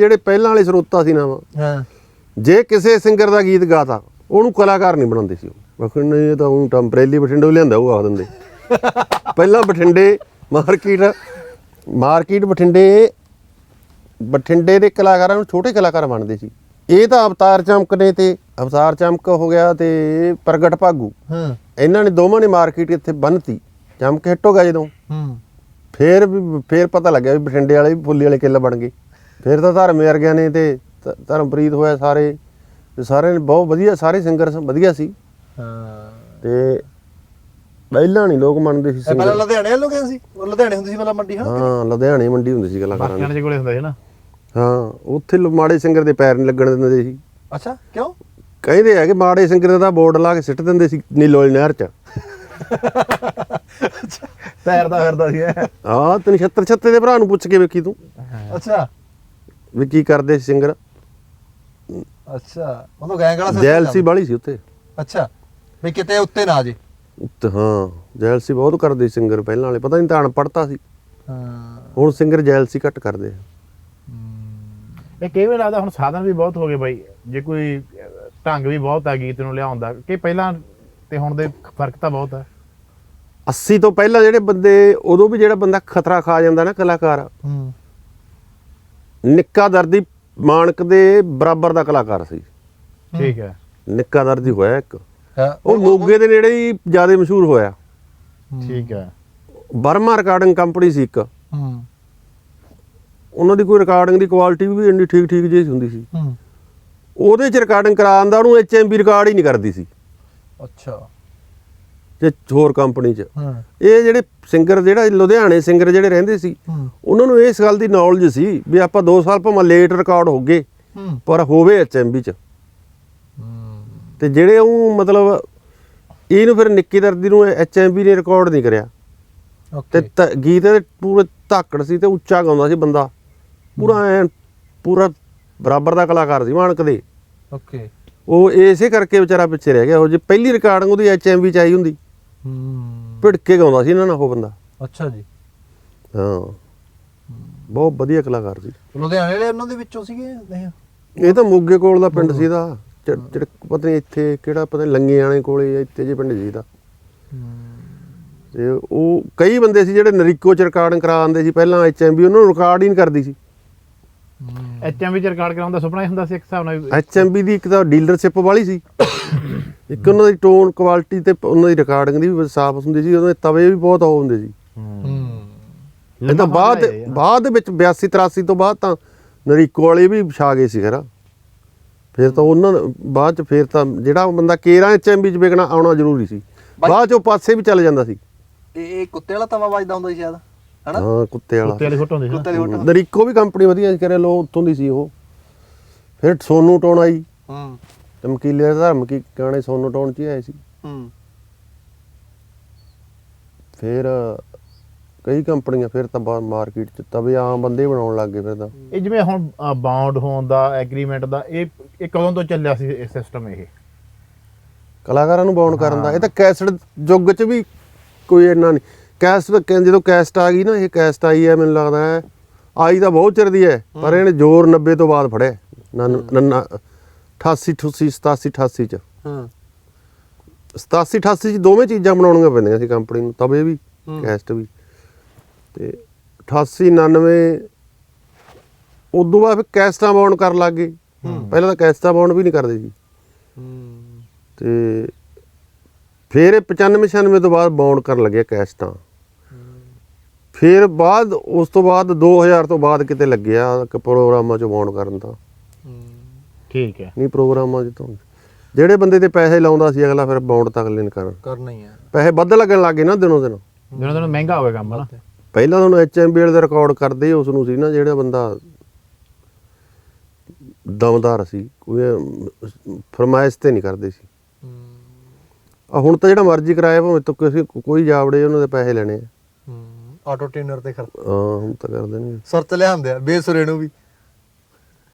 ਜਿਹੜੇ ਪਹਿਲਾਂ ਵਾਲੇ ਸਰੋਤਾ ਸੀ ਨਾ ਹਾਂ। ਜੇ ਕਿਸੇ ਸਿੰਗਰ ਦਾ ਗੀਤ ਗਾਤਾ ਉਹਨੂੰ ਕਲਾਕਾਰ ਨਹੀਂ ਬਣਾਉਂਦੇ ਸੀ ਉਹ। ਨਹੀਂ ਇਹ ਤਾਂ ਉਹ ਟੈਂਪਰੇਰੀ ਬਠਿੰਡੇ ਲਿਆਂਦਾ ਉਹ ਆਖ ਦਿੰਦੇ। ਪਹਿਲਾਂ ਬਠਿੰਡੇ ਮਾਰਕੀਟ ਮਾਰਕੀਟ ਬਠਿੰਡੇ ਬਠਿੰਡੇ ਦੇ ਕਲਾਕਾਰਾਂ ਨੂੰ ਛੋਟੇ ਕਲਾਕਾਰ ਬਣਦੇ ਸੀ। ਇਹ ਤਾਂ ਅਵਤਾਰ ਚਮਕ ਨੇ ਤੇ ਅਵਤਾਰ ਚਮਕ ਹੋ ਗਿਆ ਤੇ ਪ੍ਰਗਟ ਭਾਗੂ। ਹਾਂ। ਇਹਨਾਂ ਨੇ ਦੋਵਾਂ ਨੇ ਮਾਰਕੀਟ ਇੱਥੇ ਬੰਨਤੀ। ਚਮਕ ਹਿੱਟ ਹੋ ਗਿਆ ਜਦੋਂ। ਹੂੰ। ਫੇਰ ਵੀ ਫੇਰ ਪਤਾ ਲੱਗਿਆ ਵੀ ਬਠਿੰਡੇ ਵਾਲੇ ਵੀ ਫੁੱਲੀ ਵਾਲੇ ਕਿੱਲ ਬਣ ਗਏ। ਫੇਰ ਤਾਂ ਧਰਮ ਵਰਗਿਆਂ ਨੇ ਤੇ ਧ- ਧਰਮਪ੍ਰੀਤ ਹੋਇਆ ਸਾਰੇ ਤੇ ਸਾਰੇ ਨੇ ਬਹੁਤ ਵਧੀਆ ਸਾਰੇ ਸਿੰਗਰ ਵਧੀਆ ਸੀ। ਹਾਂ। ਤੇ ਪਹਿਲਾਂ ਨਹੀਂ ਲੋਕ ਮੰਨਦੇ ਸੀ ਇਹ ਪਹਿਲਾਂ ਸਿੰਗਰ ਲੁਧਿਆਣੇ ਵੱਲੋਂ ਗਏ ਸੀ? ਉਹ ਲੁਧਿਆਣੇ ਹੁੰਦੀ ਸੀ ਪਹਿਲਾਂ ਮੰਡੀ ਹਾਂ? ਹਾਂ ਲੁਧਿਆਣੇ ਮੰਡੀ ਹੁੰਦੀ ਸੀ ਕਲਾਕਾਰਾਂ ਦੀ। ਬਾਕੀਆਂ ਦੇ ਕੋਲੇ ਹੁੰਦਾ ਸੀ ਨਾ? ਹਾਂ ਉੱਥੇ ਲੋ- ਮਾੜੇ ਸਿੰਗਰ ਦੇ ਪੈਰ ਨਹੀਂ ਲੱਗਣ ਦਿੰਦੇ ਸੀ। ਅੱਛਾ ਕਿਉਂ? ਕਹਿੰਦੇ ਆ ਕਿ ਮਾੜੇ ਸਿੰਗਰ ਦਾ ਬੋਰਡ ਲਾ ਕੇ ਸਿੱਟ ਦਿੰਦੇ ਸੀ ਨੀਲੋ ਵਾਲੀ ਨਹਿਰ 'ਚ। ਤੈਰਦਾ ਫਿਰਦਾ ਸੀ ਇਹ। ਆਹ ਤੈਨੂੰ ਛੱਤਰ ਛੱਤੇ ਦੇ ਭਰਾ ਨੂੰ ਪੁੱਛ ਕੇ ਵੇਖੀ ਤੂੰ। ਅੱਛਾ। ਵੀ ਕੀ ਕਰਦੇ ਸੀ ਸਿੰਗਰ? ਅੱਛਾ ਉਹਨੂੰ ਗੈਂਗ ਵਾਲਾ system ਜੈਲਸੀ ਬਾਲੀ ਸੀ ਉੱਥੇ। ਅੱਛਾ ਵੀ ਕਿਤੇ ਉੱਤੇ ਨਾ ਜੇ। ਉੱਤੇ ਹਾਂ ਜੈਲਸੀ ਬਹੁਤ ਕਰਦੇ ਸਿੰਗਰ ਪਹਿਲਾਂ ਵਾਲੇ ਪਤਾ ਨਹੀਂ ਤਾਂ ਅਨਪੜ੍ਹਤਾ ਸੀ। ਹਾਂ। ਹੁਣ ਸਿੰਗਰ ਜੈਲਸੀ ਘੱਟ ਕਰਦੇ ਆ। ਇਹ ਕਈ ਵਾਰ ਲੱਗਦਾ ਹੁਣ ਸਾਧਨ ਵੀ ਬਹੁਤ ਹੋ ਗਏ ਬਾਈ ਜੇ ਕੋਈ ਅਹ, ਢੰਗ ਵੀ ਬਹੁਤ ਆ ਗੀਤ ਨੂੰ ਲਿਆਉਣ ਦਾ ਕਿ ਪਹਿਲਾਂ ਤੇ ਹੁਣ ਦੇ ਫ਼ਰਕ ਤਾਂ ਬਹੁਤ ਹੈ 80 ਤੋਂ ਪਹਿਲਾਂ ਜਿਹੜੇ ਬੰਦੇ ਉਦੋਂ ਵੀ ਜਿਹੜਾ ਬੰਦਾ ਖਤਰਾ ਖਾ ਜਾਂਦਾ ਨਾ ਕਲਾਕਾਰ ਹੂੰ। ਨਿੱਕਾ ਦਰਦੀ ਮਾਨਕ ਦੇ ਬਰਾਬਰ ਦਾ ਕਲਾਕਾਰ ਸੀ। ਠੀਕ ਹੈ। ਨਿੱਕਾ ਦਰਦੀ ਹੋਇਆ ਇੱਕ। ਉਹ ਮੋਗੇ ਦੇ ਨੇੜੇ ਹੀ ਜ਼ਿਆਦਾ ਮਸ਼ਹੂਰ ਹੋਇਆ। ਠੀਕ ਹੈ। ਬਰਮਾ ਰਿਕਾਰਡਿੰਗ ਕੰਪਨੀ ਸੀ ਇੱਕ। ਹੂੰ। ਉਹਨਾਂ ਦੀ ਕੋਈ ਰਿਕਾਰਡਿੰਗ ਦੀ ਕੁਆਲਿਟੀ ਵੀ ਇੰਨੀ ਠੀਕ ਠੀਕ ਜਿਹੀ ਹੁੰਦੀ ਸੀ। ਹੂੰ। ਉਹਦੇ ਚ ਰਿਕਾਰਡਿੰਗ ਕਰਾਉਣ ਦਾ ਉਹਨੂੰ ਐਚਐਮਬੀ ਰਿਕਾਰਡ ਹੀ ਨਹੀਂ ਕਰਦੀ ਸੀ। ਅੱਛਾ। ਜੇ ਹੋਰ ਕੰਪਨੀ 'ਚ। ਹਾਂ। ਇਹ ਜਿਹੜੇ ਸਿੰਗਰ ਜਿਹੜਾ ਲੁਧਿਆਣੇ ਸਿੰਗਰ ਜਿਹੜੇ ਰਹਿੰਦੇ ਸੀ ਉਹਨਾਂ ਨੂੰ ਇਸ ਗੱਲ ਦੀ ਨੌਲੇਜ ਸੀ ਵੀ ਆਪਾਂ 2 ਸਾਲ ਭਾਵੇਂ ਲੇਟ ਰਿਕਾਰਡ ਹੋ ਗਏ ਪਰ ਹੋਵੇ ਐਚਐਮਬੀ 'ਚ। ਤੇ ਜਿਹੜੇ ਉਹ ਮਤਲਬ ਇਹਨੂੰ ਫਿਰ ਨਿੱਕੀ ਦਰਦੀ ਨੂੰ ਐਚਐਮਬੀ ਨੇ ਰਿਕਾਰਡ ਨਹੀਂ ਕਰਿਆ। ਤੇ ਤ- ਗੀਤ ਦੇ ਪੂਰੇ ਧਾਕੜ ਸੀ ਤੇ ਉੱਚਾ ਗਾਉਂਦਾ ਸੀ ਬੰਦਾ। ਪੂਰਾ ਐ ਪੂਰਾ ਬਰਾਬਰ ਦਾ ਕਲਾਕਾਰ ਸੀ ਮਾਨਕ ਦੇ। ਓਕੇ ਉਹ ਇਸੇ ਕਰਕੇ ਵਿਚਾਰਾ ਪਿੱਛੇ ਰਹਿ ਗਿਆ। ਉਹ ਜੇ ਪਹਿਲੀ ਰਿਕਾਰਡਿੰਗ ਉਹਦੀ ਐਚਐਮਬੀ ਚ ਆਈ ਹੁੰਦੀ। ਹੂੰ। ਭਿੜ ਕੇ ਗਾਉਂਦਾ ਸੀ ਇਹਨਾਂ ਨਾਲ ਉਹ ਬੰਦਾ। ਅੱਛਾ ਜੀ। ਹਾਂ। ਬਹੁਤ ਵਧੀਆ ਕਲਾਕਾਰ ਸੀ। ਲੁਧਿਆਣੇ ਵਾਲੇ ਉਹਨਾਂ ਦੇ ਵਿੱਚੋਂ ਸੀਗੇ ਨਹੀਂ ਇਹ ਤਾਂ ਮੋਗੇ ਕੋਲ ਦਾ ਪਿੰਡ ਸੀ ਦਾ ਜਿਹੜੇ ਪਤਾ ਨਹੀਂ ਇੱਥੇ ਕਿਹੜਾ ਪਤਾ ਨਹੀਂ ਲੰਗੇ ਆਣੇ ਕੋਲੇ ਜਾਂ ਇੱਥੇ ਜੇ ਪਿੰਡ ਸੀ ਦਾ ਤੇ ਉਹ ਕਈ ਬੰਦੇ ਸੀ ਜਿਹੜੇ ਨਰੀਕੋ ਚ ਰਿਕਾਰਡਿੰਗ ਕਰਾਉਂਦੇ ਸੀ। ਪਹਿਲਾਂ ਐਚਐਮਬੀ ਉਹਨਾਂ ਨੂੰ ਰਿਕਾਰਡ ਹੀ ਨਹੀਂ ਕਰਦੀ ਸੀ। ਐਚਐਮਵੀ ਚ ਰਿਕਾਰਡ ਕਰਾਉਣ ਦਾ ਸੁਪਨਾ ਹੀ ਹੁੰਦਾ ਸੀ ਇੱਕ ਹਿਸਾਬ ਨਾਲ। ਐਚਐਮਬੀ ਦੀ ਇੱਕ ਤਾਂ ਡੀਲਰਸ਼ਿਪ ਵਾਲੀ ਸੀ। ਇੱਕ ਉਹਨਾਂ ਦੀ ਟੋਨ ਕੁਆਲਿਟੀ ਤੇ ਉਹਨਾਂ ਦੀ ਰਿਕਾਰਡਿੰਗ ਦੀ ਵੀ ਸਾਫ਼ ਹੁੰਦੀ ਸੀ ਉਹਨਾਂ ਦੇ ਤਵੇ ਵੀ ਬਹੁਤ ਉਹ ਹੁੰਦੇ ਸੀ। ਹੂੰ। ਇਹ ਤਾਂ ਬਾਅਦ ਬਾਅਦ ਵਿੱਚ 82 83 ਤੋਂ ਬਾਅਦ ਤਾਂ ਨਰੀਕੋ ਵਾਲੇ ਵੀ ਛਾ ਗਏ ਸੀ ਖਰਾ। ਫਿਰ ਤਾਂ ਉਹਨਾਂ ਬਾਅਦ ਚ ਫਿਰ ਤਾਂ ਜਿਹੜਾ ਬੰਦਾ ਕੇਰਾ ਐਚਐਮਬੀ ਚ ਵੇਖਣਾ ਆਉਣਾ ਜ਼ਰੂਰੀ ਸੀ। ਬਾਅਦ ਚ ਉਹ ਪਾਸੇ ਵੀ ਚੱਲ ਜਾਂਦਾ ਸੀ। ਇਹ ਕੁੱਤੇ ਵਾਲਾ ਤਵਾ ਵੱਜਦਾ ਹੁੰਦਾ ਸੀ ਸ਼ਾਇਦ। ਹਨਾ? ਹਾਂ ਕੁੱਤੇ ਵਾਲਾ। ਕੁੱਤੇ ਵਾਲੀ ਫੋਟੋ ਹੁੰਦੀ ਸੀ ਨਾ। ਕੁੱਤੇ ਵਾਲੀ ਫੋਟੋ। ਨਰੀਕੋ ਵੀ ਕੰਪਨੀ ਵਧੀਆ ਸੀ ਕਰੇ ਲੋ ਉੱਥੋਂ ਦੀ ਸੀ ਉਹ। ਫਿਰ ਸੋਨੂ ਟੋਨ ਆਈ। ਹੂੰ। ਚਮਕੀਲੇ ਧਰਮ ਕੀ ਗਾਣੇ ਸੋਨੂ ਟੋਨ ਚ ਹੀ ਆਏ ਸੀ। ਹੂੰ। ਫਿਰ ਕਈ ਕੰਪਨੀਆਂ ਫਿਰ ਤਾਂ ਬਾਹਰ ਮਾਰਕੀਟ ਚ ਤਵੇ ਆਮ ਬੰਦੇ ਬਣਾਉਣ ਲੱਗ ਗਏ ਫਿਰ ਤਾਂ। ਇਹ ਜਿਵੇਂ ਹੁਣ ਬਾਉਂਡ ਹੋਣ ਦਾ ਐਗਰੀਮੈਂਟ ਦਾ ਇਹ ਇਹ ਕਦੋਂ ਤੋਂ ਚੱਲਿਆ ਸੀ ਇਹ ਸਿਸਟਮ ਇਹ? ਕਲਾਕਾਰਾਂ ਨੂੰ ਬਾਉਂਡ ਕਰਨ ਦਾ। ਇਹ ਤਾਂ ਕੈਸਟ ਯੁੱਗ ਚ ਵੀ ਕੋਈ ਇੰਨਾ ਨਹੀਂ। ਕੈਸਟ ਤਾਂ ਕਹਿੰ- ਜਦੋਂ ਕੈਸਟ ਆ ਗਈ ਨਾ ਇਹ ਕੈਸਟ ਆਈ ਹੈ ਮੈਨੂੰ ਲੱਗਦਾ ਹੈ। ਆਈ ਤਾਂ ਬਹੁਤ ਚਿਰ ਦੀ ਹੈ ਪਰ ਇਹਨੇ ਜ਼ੋਰ 90 ਤੋਂ ਬਾਅਦ ਫੜਿਆ ਨਨ- ਨੰਨਾ 88 88 87 88 ਚ। ਹਾਂ। 87 88 ਚ ਦੋਵੇਂ ਚੀਜ਼ਾਂ ਬਣਾਉਣੀਆਂ ਪੈਂਦੀਆਂ ਸੀ ਕੰਪਨੀ ਨੂੰ ਤਵੇ ਵੀ। ਕੈਸਟ ਵੀ। ਤੇ 88 99 ਉਦੋਂ ਬਾਅਦ ਫਿਰ ਕੈਸਟਾਂ ਬਾਉਂਡ ਕਰਨ ਲੱਗ ਗਏ। ਪਹਿਲਾਂ ਤਾਂ ਕੈਸਟਾਂ ਬਾਉਂਡ ਵੀ ਨਹੀਂ ਕਰਦੇ ਸੀ। ਤੇ ਫਿਰ ਇਹ 95 96 ਤੋਂ ਬਾਅਦ ਬਾਉਂਡ ਕਰਨ ਲੱਗੇ ਕੈਸਟਾਂ ਫਿਰ ਬਾਅਦ ਉਸ ਤੋਂ ਬਾਅਦ 2000 ਤੋਂ ਬਾਅਦ ਕਿਤੇ ਲੱਗਿਆ ਕਿ ਪ੍ਰੋਗਰਾਮਾਂ 'ਚ ਬਾਉਂਡ ਕਰਨ ਦਾ ਠੀਕ ਹੈ। ਨਹੀਂ ਪ੍ਰੋਗਰਾਮਾਂ 'ਚ ਤਾਂ ਜਿਹੜੇ ਬੰਦੇ ਤੇ ਪੈਸੇ ਲਾਉਂਦਾ ਸੀ ਅਗਲਾ ਫਿਰ ਬਾਉਂਡ ਤੱਕ ਲੈਣ ਕਰਨ। ਕਰਨਾ ਹੀ ਹੈ ਪੈਸੇ ਵੱਧ ਲੱਗਣ ਲੱਗੇ ਨਾ ਦਿਨੋਂ ਦਿਨ। ਦਿਨੋਂ ਦਿਨ ਮਹਿੰਗਾ ਹੋ ਗਿਆ ਕੰਮ ਨਾ ਪਹਿਲਾਂ ਤੁਹਾਨੂੰ ਐਚਐਮਬੀ ਵਾਲੇ ਦਾ ਰਿਕਾਰਡ ਕਰਦੇ ਉਸ ਨੂੰ ਸੀ ਨਾ ਜਿਹੜਾ ਬੰਦਾ ਦਮਦਾਰ ਸੀ ਕੋਈ ਫਰਮਾਇਸ਼ ਤੇ ਨਹੀਂ ਕਰਦੇ ਸੀ। ਆ ਹੁਣ ਤਾਂ ਜਿਹੜਾ ਮਰਜ਼ੀ ਕਰਾਇਆ ਭਾਵੇਂ ਤੋਂ ਕੋਈ ਜਾਵੜੇ ਉਹਨਾਂ ਦੇ ਪੈਸੇ ਲੈਣੇ ਆ। ਹੂੰ। ਆਟੋ ਟ੍ਰੇਨਰ ਤੇ ਖਰ ਹਾਂ ਹੁਣ ਤਾਂ ਕਰ ਦੇਣਗੇ। ਸਰਚ ਲਿਆਂਦੇ ਆ ਬੇਸੁਰੇ ਨੂੰ ਵੀ।